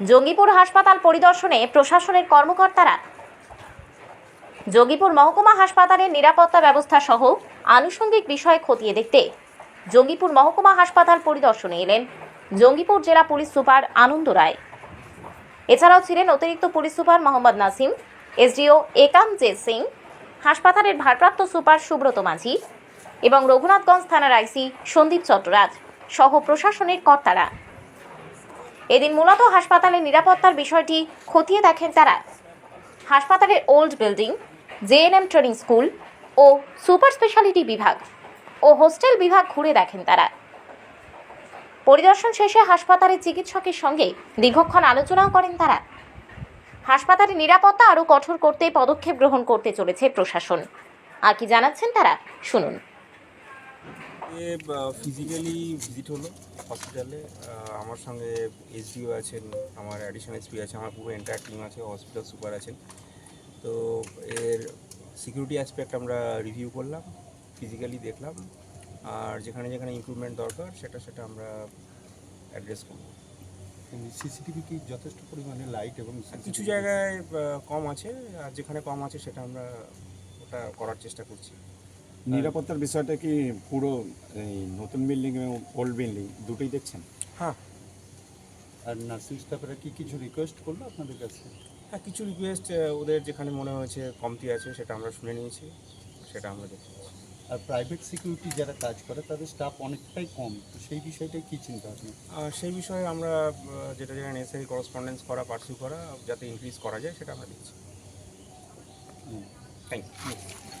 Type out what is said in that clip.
জঙ্গিপুর হাসপাতাল পরিদর্শনে প্রশাসনের কর্মকর্তারা জঙ্গিপুর মহকুমা হাসপাতালের নিরাপত্তা ব্যবস্থা সহ আনুষঙ্গিক বিষয় খতিয়ে দেখতে জঙ্গিপুর মহকুমা হাসপাতাল পরিদর্শনে এলেন জঙ্গিপুর জেলা পুলিশ সুপার আনন্দ রায়। এছাড়াও ছিলেন অতিরিক্ত police super Mohammad Nasim, SDO Ekamjeet Singh, হাসপাতালের ভারপ্রাপ্ত সুপার সুব্রত মাঝি এবং রঘুনাথগঞ্জ থানার আইসি সন্দীপ চট্টরাজ সহ প্রশাসনের কর্তারা। এদিন মূলত হাসপাতালের নিরাপত্তার বিষয়টি খতিয়ে দেখেন তারা। হাসপাতালের old building JNM training school ও সুপার স্পেশালিটি বিভাগ ও হোস্টেল বিভাগ ঘুরে দেখেন তারা। পরিদর্শন শেষে হাসপাতালের চিকিৎসকের সঙ্গে দীর্ঘক্ষণ আলোচনাও করেন তারা। হাসপাতালের নিরাপত্তা আরও কঠোর করতে পদক্ষেপ গ্রহণ করতে চলেছে প্রশাসন। আর কি জানাচ্ছেন তারা, শুনুন। ফিজিক্যালি ভিজিট হলো হসপিটালে আমার সঙ্গে এসডিও আছেন আমার অ্যাডিশনাল এসপি আছে আমার পুরো এন্টায়ার টিম আছে হসপিটাল সুপার আছেন। তো এর সিকিউরিটি অ্যাসপেক্ট আমরা রিভিউ করলাম ফিজিক্যালি দেখলাম আর যেখানে যেখানে ইম্প্রুভমেন্ট দরকার সেটা সেটা আমরা অ্যাড্রেস করব। সিসিটিভি কি যথেষ্ট পরিমাণে লাইট এবং কিছু জায়গায় কম আছে আর যেখানে কম আছে সেটা আমরা ওটা করার চেষ্টা করছি। নিরাপত্তার বিষয়টা কি পুরো এই নতুন বিল্ডিং এবং ওল্ড বিল্ডিং দুটোই দেখছেন? হ্যাঁ। আর নার্সিং স্টাফেরা কি কিছু রিকোয়েস্ট করল আপনাদের কাছে? হ্যাঁ কিছু রিকোয়েস্ট ওদের যেখানে মনে হয়েছে কমতি আছে সেটা আমরা শুনে নিয়েছি সেটা আমরা দেখছি আর প্রাইভেট সিকিউরিটি যারা কাজ করে তাদের স্টাফ অনেকটাই কম তো সেই বিষয়টাই কী চিন্তা আর সেই বিষয়ে আমরা যেটা যেটা নেসেসারি করসপন্ডেন্স করা পার্সিউ করা যাতে ইনক্রিজ করা যায় সেটা আমরা দিচ্ছি থ্যাংক ইউ